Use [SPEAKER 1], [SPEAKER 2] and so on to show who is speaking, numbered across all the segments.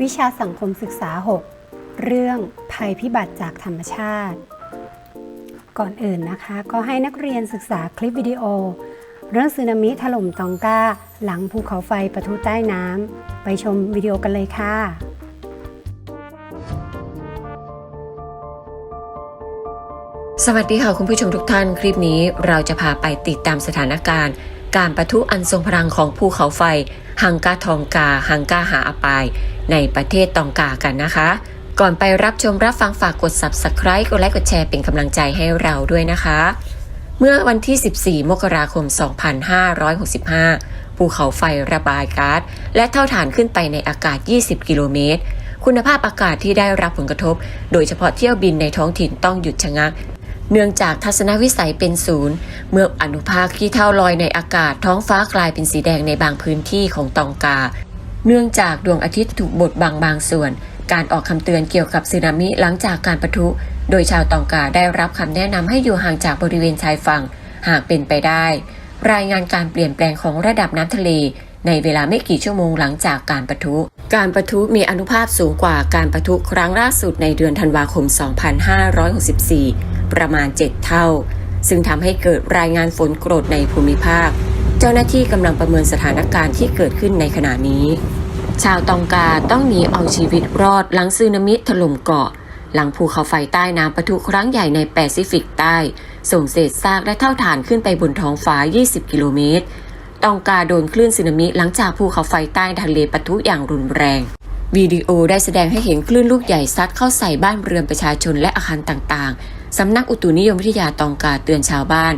[SPEAKER 1] วิชาสังคมศึกษา 6 เรื่องภัยพิบัติจากธรรมชาติ ก่อนอื่นนะคะ ก็ให้นักเรียนศึกษาคลิปวิดีโอ เรื่องสึนามิถล่มตองกาหลังภูเขาไฟปะทุใต้น้ำไปชมวิดีโอกันเลยค่ะ
[SPEAKER 2] สวัสดีค่ะคุณผู้ชมทุกท่าน คลิปนี้เราจะพาไปติดตามสถานการณ์ การประทุอันทรงพลังของภูเขาไฟฮังกาทองกาฮังกาหาอปาย ในประเทศตองกากันนะคะ ก่อนไปรับชมรับฟังฝากกด subscribe กดไลค์กดแชร์เป็นกำลังใจให้เราด้วยนะคะ เมื่อวันที่ 14 มกราคม 2565 ภูเขาไฟระบายก๊าซและเท่าฐานขึ้นไปในอากาศ 20 กิโลเมตร คุณภาพอากาศที่ได้รับผลกระทบ โดยเฉพาะเที่ยวบินในท้องถิ่นต้องหยุดชะงัก เนื่องจากทัศนวิสัยเป็นศูนย์ เมื่ออนุภาคขี้เท่าลอยในอากาศท้องฟ้ากลายเป็นสีแดงในบางพื้นที่ของตองกา เนื่องจากดวงอาทิตย์ถูกบดบังบางส่วน การออกคำเตือนเกี่ยวกับสึนามิหลังจากการปะทุ โดยชาวตองกาได้รับคำแนะนำให้อยู่ห่างจากบริเวณชายฝั่ง หากเป็นไปได้ รายงานการเปลี่ยนแปลงของระดับน้ำทะเลในเวลาไม่กี่ชั่วโมงหลังจากการประทุ การประทุมีอนุภาพสูงกว่าการประทุครั้งล่าสุดในเดือนธันวาคม 2564 ประมาณ 7 เท่า ซึ่งทำให้เกิดรายงานฝนโกรธในภูมิภาค เจ้าหน้าที่กำลังประเมินสถานการณ์ที่เกิดขึ้นในขณะนี้ ชาวตองกาต้องหนีเอาชีวิตรอดหลังสึนามิถล่มเกาะ หลังภูเขาไฟใต้น้ำปะทุครั้งใหญ่ในแปซิฟิกใต้ ส่งเศษซากและเท่าฐานขึ้นไปบนท้องฟ้า 20 กิโลเมตรตองกาโดนคลื่นสึนามิหลังจากภูเขาไฟใต้ทะเลปะทุอย่างรุนแรง วิดีโอได้แสดงให้เห็นคลื่นลูกใหญ่ซัดเข้าใส่บ้านเรือนประชาชนและอาคารต่างๆ สำนักอุตุนิยมวิทยาตองกาเตือนชาวบ้าน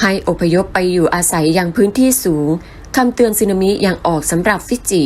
[SPEAKER 2] ให้อพยพไปอยู่อาศัยยังพื้นที่สูงคำเตือนสึนามิยังออกสำหรับฟิจิ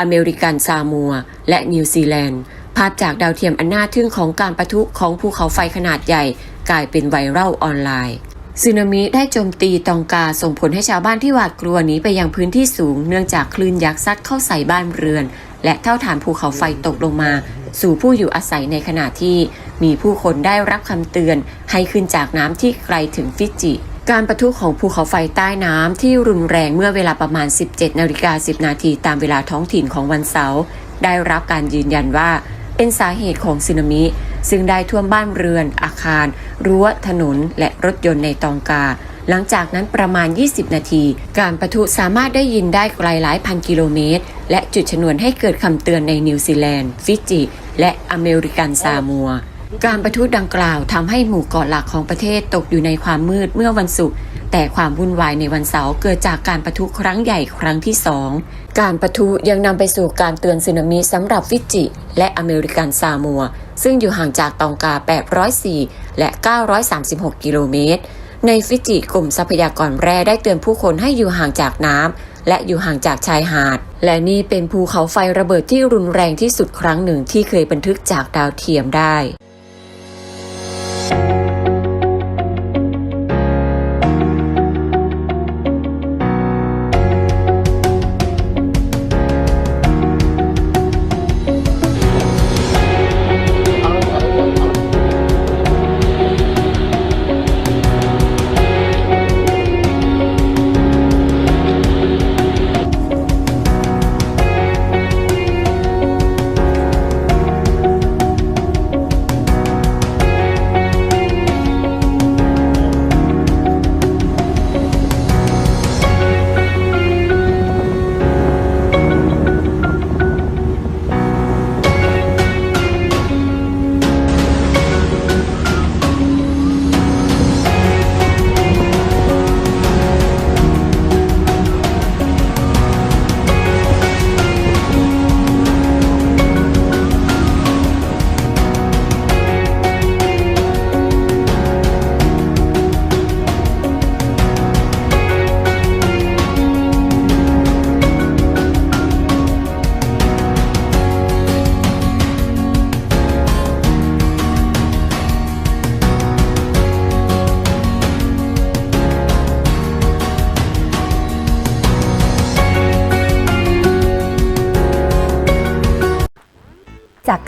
[SPEAKER 2] อเมริกันซามัว และนิวซีแลนด์ ภาพจากดาวเทียมอันน่าทึ่งของการประทุของภูเขาไฟขนาดใหญ่ กลายเป็นไวรัลออนไลน์ สึนามิได้โจมตีตองกาส่งผลให้ชาวบ้านที่หวาดกลัวหนีไปยังพื้นที่สูง เนื่องจากคลื่นยักษ์ซัดเข้าใส่บ้านเรือน และเท่าฐานภูเขาไฟตกลงมา สู่ผู้อยู่อาศัยในขณะที่ มีผู้คนได้รับคำเตือน ให้ขึ้นจากน้ำที่ไกลถึงฟิจิ การประทุของภูเขาไฟใต้น้ำที่รุนแรงเมื่อเวลาประมาณ 17นาฬิกา10 นาทีตามเวลาท้องถิ่นของวันเสาร์ได้รับการยืนยันว่า เป็นสาเหตุของสึนามิ ซึ่งได้ท่วมบ้านเรือน อาคาร รั้ว ถนน และรถยนต์ในตองกา หลังจากนั้นประมาณ 20 นาที การประทุสามารถได้ยินได้ไกลหลายพันกิโลเมตร และจุดชนวนให้เกิดคำเตือนในนิวซีแลนด์ ฟิจิ และอเมริกันซามัว การประทุดังกล่าวทำให้หมู่เกาะหลักของประเทศตกอยู่ในความมืดเมื่อวันศุกร์ แต่ความวุ่นวายในวันเสาร์เกิดจากการประทุครั้งใหญ่ครั้งที่สองการประทุยังนำไปสู่การเตือนสึนามิสำหรับฟิจิ และอเมริกันซามัว ซึ่งอยู่ห่างจากตองกา 804 และ 936 กิโลเมตร ในฟิจิกลุ่มทรัพยากรแร่ได้เตือนผู้คนให้อยู่ห่างจากน้ำและอยู่ห่างจากชายหาด และนี่เป็นภูเขาไฟระเบิดที่รุนแรงที่สุดครั้งหนึ่งที่เคยบันทึกจากดาวเทียมได้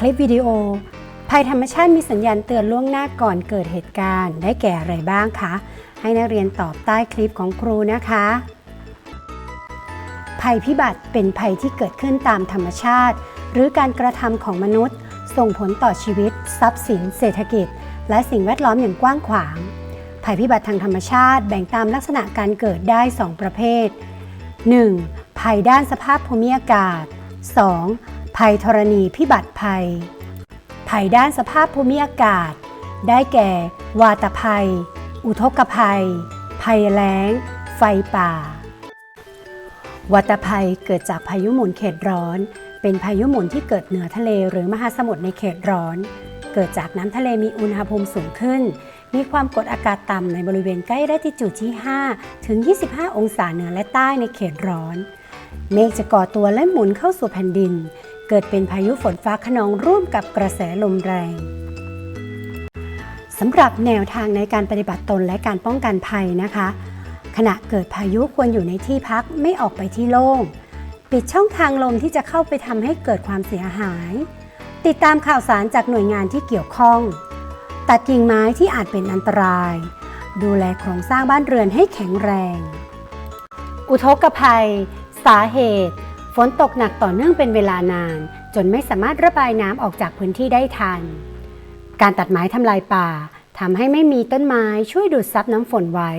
[SPEAKER 1] ลิปวิดีโอ ภัยธรรมชาติมีสัญญาณเตือนล่วงหน้าก่อนเกิดเหตุการณ์ ได้แก่อะไรบ้างคะ ให้นักเรียนตอบใต้คลิปของครูนะคะ ภัยพิบัติเป็นภัยที่เกิดขึ้นตามธรรมชาติ หรือการกระทำของมนุษย์ ส่งผลต่อชีวิต ทรัพย์สิน เศรษฐกิจ และสิ่งแวดล้อมอย่างกว้างขวาง ภัยพิบัติทางธรรมชาติแบ่งตามลักษณะการเกิดได้ 2 ประเภท 1. ภัยด้านสภาพภูมิอากาศ 2. ภัยธรณีพิบัติภัย ภัยด้านสภาพภูมิอากาศ ได้แก่ วาตภัย อุทกภัย ภัยแล้ง ไฟป่า วัตภัยเกิดจากพายุหมุนเขตร้อน เป็นพายุหมุนที่เกิดเหนือทะเลหรือมหาสมุทรในเขตร้อน เกิดจากน้ำทะเลมีอุณหภูมิสูงขึ้น มีความกดอากาศต่ำในบริเวณใกล้ระติจูดที่ 5 ถึง 25 องศาเหนือและใต้ในเขตร้อนเมฆจะก่อตัวและหมุนเข้าสู่แผ่นดิน เกิดเป็นพายุฝนฟ้าขนองร่วมกับกระแสลมแรงสำหรับแนวทางในการปฏิบัติตนและการป้องกันภัยนะคะ ขณะเกิดพายุควรอยู่ในที่พักไม่ออกไปที่โล่ง ปิดช่องทางลมที่จะเข้าไปทำให้เกิดความเสียหาย ติดตามข่าวสารจากหน่วยงานที่เกี่ยวข้อง ตัดกิ่งไม้ที่อาจเป็นอันตราย ดูแลโครงสร้างบ้านเรือนให้แข็งแรง อุทกภัย สาเหตุ ฝนตกหนักต่อเนื่องเป็นเวลานาน จนไม่สามารถระบายน้ำออกจากพื้นที่ได้ทัน การตัดไม้ทำลายป่าทำให้ไม่มีต้นไม้ช่วยดูดซับน้ำฝนไว้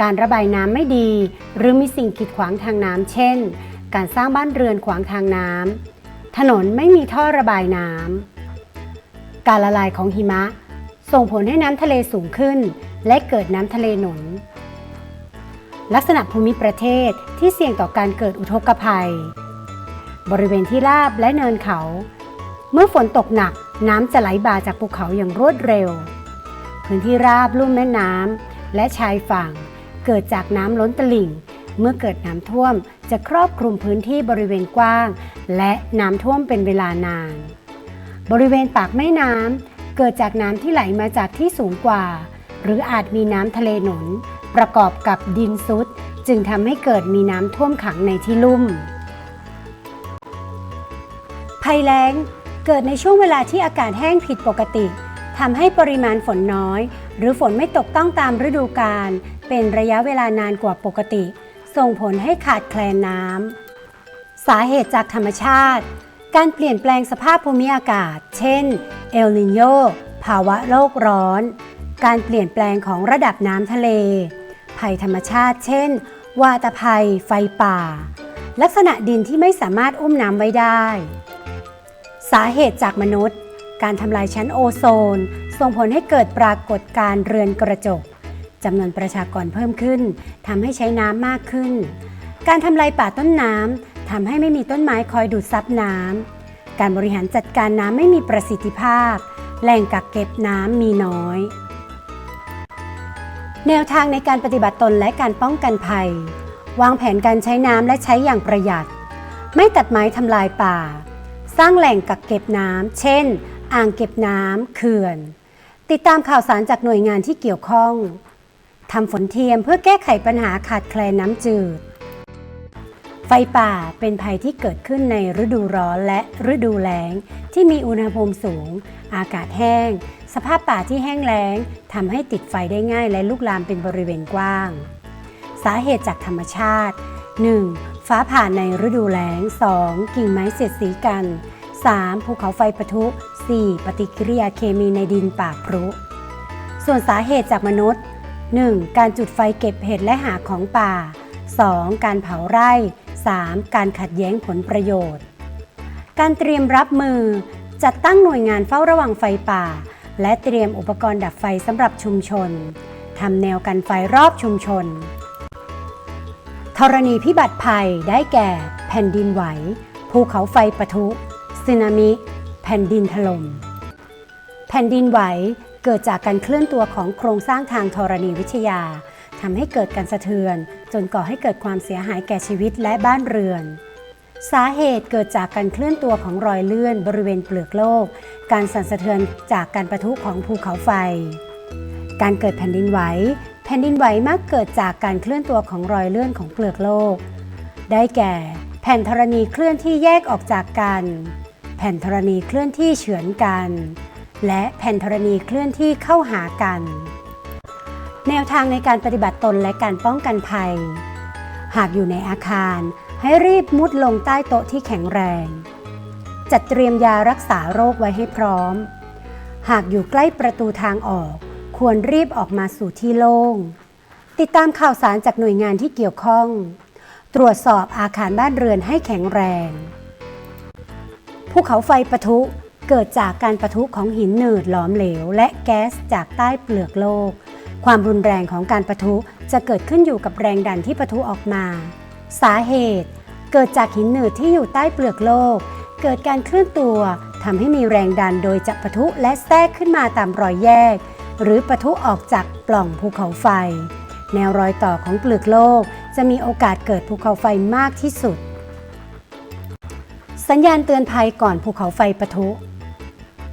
[SPEAKER 1] การระบายน้ำไม่ดี หรือมีสิ่งกีดขวางทางน้ำเช่น การสร้างบ้านเรือนขวางทางน้ำถนนไม่มีท่อระบายน้ำการละลายของหิมะ ส่งผลให้น้ำทะเลสูงขึ้น และเกิดน้ำทะเลหนุน ลักษณะภูมิประเทศที่เสี่ยงต่อการเกิดอุทกภัย บริเวณที่ราบและเนินเขา เมื่อฝนตกหนักน้ำจะไหลบ่าจากภูเขาอย่างรวดเร็ว พื้นที่ราบลุ่มแม่น้ำและชายฝั่ง เกิดจากน้ำล้นตลิ่ง เมื่อเกิดน้ำท่วมจะครอบคลุมพื้นที่บริเวณกว้าง และน้ำท่วมเป็นเวลานาน บริเวณปากแม่น้ำเกิดจากน้ำที่ไหลมาจากที่สูงกว่า หรืออาจมีน้ำทะเลหนุน ประกอบกับดินซุด จึงทำให้เกิดมีน้ำท่วมขังในที่ลุ่ม ภัยแล้งเกิดในช่วงเวลาที่อากาศแห้งผิดปกติทำให้ปริมาณฝนน้อย หรือฝนไม่ตกต้องตามฤดูกาลเป็นระยะเวลานานกว่าปกติ ส่งผลให้ขาดแคลนน้ำสาเหตุจากธรรมชาติ การเปลี่ยนแปลงสภาพภูมิอากาศ เช่น เอลนิโยภาวะโลกร้อน การเปลี่ยนแปลงของระดับน้ำทะเล ภัยธรรมชาติ เช่น วาตภัย ไฟป่า ลักษณะดินที่ไม่สามารถอุ้มน้ำไว้ได้ สาเหตุจากมนุษย์ การทำลายชั้นโอโซน ส่งผลให้เกิดปรากฏการณ์เรือนกระจกจำนวนประชากรเพิ่มขึ้นทำให้ใช้น้ำมากขึ้น การทำลายป่าต้นน้ำทำให้ไม่มีต้นไม้คอยดูดซับน้ำการบริหารจัดการน้ำไม่มีประสิทธิภาพ แหล่งกักเก็บน้ำมีน้อย แนวทางในการปฏิบัติตนและการป้องกันภัย วางแผนการใช้น้ำและใช้อย่างประหยัด ไม่ตัดไม้ทำลายป่า สร้างแหล่งกักเก็บน้ำเช่น อ่างเก็บน้ำเขื่อน ติดตามข่าวสารจากหน่วยงานที่เกี่ยวข้องทำฝนเทียมเพื่อแก้ไขปัญหาขาดแคลนน้ำจืด ไฟป่าเป็นภัยที่เกิดขึ้นในฤดูร้อนและฤดูแล้ง ที่มีอุณหภูมิสูง อากาศแห้ง สภาพป่าที่แห้งแล้งทำให้ติดไฟได้ง่ายและลุกลามเป็นบริเวณกว้าง สาเหตุจากธรรมชาติ 1. ฟ้าผ่าในฤดูแล้ง 2. กิ่งไม้เสียดสีกัน 3. ภูเขาไฟปะทุ 4. ปฏิกิริยาเคมีในดินป่าพรุ ส่วนสาเหตุจากมนุษย์ 1. การจุดไฟเก็บเห็ดและหาของป่า 2. การเผาไร่ 3. การขัดแย้งผลประโยชน์ การเตรียมรับมือ จัดตั้งหน่วยงานเฝ้าระวังไฟป่า และเตรียมอุปกรณ์ดับไฟสำหรับชุมชนทำแนวกันไฟรอบชุมชน ธรณีพิบัติภัยได้แก่ แผ่นดินไหว ภูเขาไฟปะทุสึนามิ แผ่นดินถล่ม แผ่นดินไหวเกิดจากการเคลื่อนตัวของโครงสร้างทางธรณีวิทยาทำให้เกิดการสะเทือน นก่อให้เกิดความเสียหายแก่ชีวิตและบ้านเรือน สาเหตุเกิดจากการเคลื่อนตัวของรอยเลื่อนบริเวณเปลือกโลก การสั่นสะเทือนจากการประทุของภูเขาไฟ การเกิดแผ่นดินไหว แผ่นดินไหวมักเกิดจากการเคลื่อนตัวของรอยเลื่อนของเปลือกโลก ได้แก่ แผ่นธรณีเคลื่อนที่แยกออกจากกัน แผ่นธรณีเคลื่อนที่เฉือนกัน และแผ่นธรณีเคลื่อนที่เข้าหากัน แนวทางในการปฏิบัติตนและการป้องกันภัย หากอยู่ในอาคารให้รีบมุดลงใต้โต๊ะที่แข็งแรง จัดเตรียมยารักษาโรคไว้ให้พร้อม หากอยู่ใกล้ประตูทางออก ควรรีบออกมาสู่ที่โล่ง ติดตามข่าวสารจากหน่วยงานที่เกี่ยวข้อง ตรวจสอบอาคารบ้านเรือนให้แข็งแรง ภูเขาไฟปะทุเกิดจากการปะทุของหินหนืดหลอมเหลว และแก๊สจากใต้เปลือกโลก ความรุนแรงของการปะทุจะเกิดขึ้นอยู่กับแรงดันที่ปะทุออกมา สาเหตุ เกิดจากหินหนืดที่อยู่ใต้เปลือกโลก เกิดการเคลื่อนตัวทำให้มีแรงดันโดยจะปะทุและแทรกขึ้นมาตามรอยแยก หรือปะทุออกจากปล่องภูเขาไฟ แนวรอยต่อของเปลือกโลก จะมีโอกาสเกิดภูเขาไฟมากที่สุด สัญญาณเตือนภัยก่อนภูเขาไฟปะทุ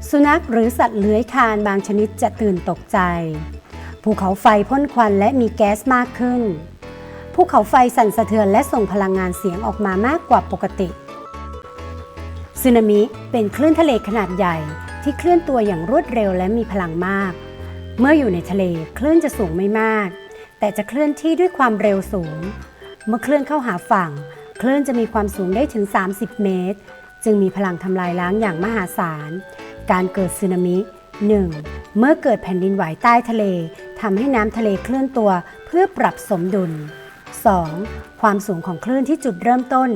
[SPEAKER 1] สุนัขหรือสัตว์เลื้อยคลานบางชนิดจะตื่นตกใจ ภูเขาไฟพ่นควันและมีแก๊สมากขึ้น ภูเขาไฟสั่นสะเทือนและส่งพลังงานเสียงออกมามากกว่าปกติสึนามิเป็นคลื่นทะเลขนาดใหญ่ที่เคลื่อนตัวอย่างรวดเร็วและมีพลังมาก เมื่ออยู่ในทะเลคลื่นจะสูงไม่มาก แต่จะเคลื่อนที่ด้วยความเร็วสูง เมื่อเคลื่อนเข้าหาฝั่ง คลื่นจะมีความสูงได้ถึง 30 เมตร จึงมีพลังทำลายล้างอย่างมหาศาล การเกิดสึนามิ 1. เมื่อเกิดแผ่นดินไหวใต้ทะเลทำให้น้ำทะเลเคลื่อนตัวเพื่อปรับสมดุล 2. ความสูงของคลื่นที่จุดเริ่มต้น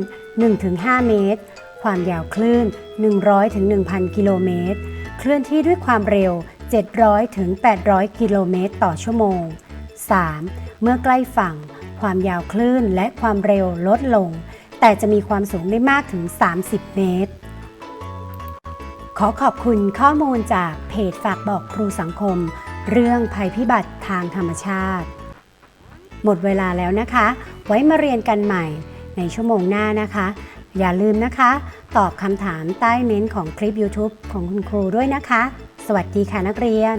[SPEAKER 1] 1-5 เมตร ความยาวคลื่น 100-1,000 กิโลเมตร เคลื่อนที่ด้วยความเร็ว 700-800 กิโลเมตรต่อชั่วโมง 3. เมื่อใกล้ฝั่ง ความยาวคลื่นและความเร็วลดลง แต่จะมีความสูงได้มากถึง 30 เมตร ขอขอบคุณข้อมูลจากเพจฝากบอกครูสังคม เรื่องภัยพิบัติทางธรรมชาติ หมดเวลาแล้วนะคะ ไว้มาเรียนกันใหม่ในชั่วโมงหน้านะคะ อย่าลืมนะคะ ตอบคำถามใต้เม้นของคลิป YouTube ของคุณครูด้วยนะคะ สวัสดีค่ะนักเรียน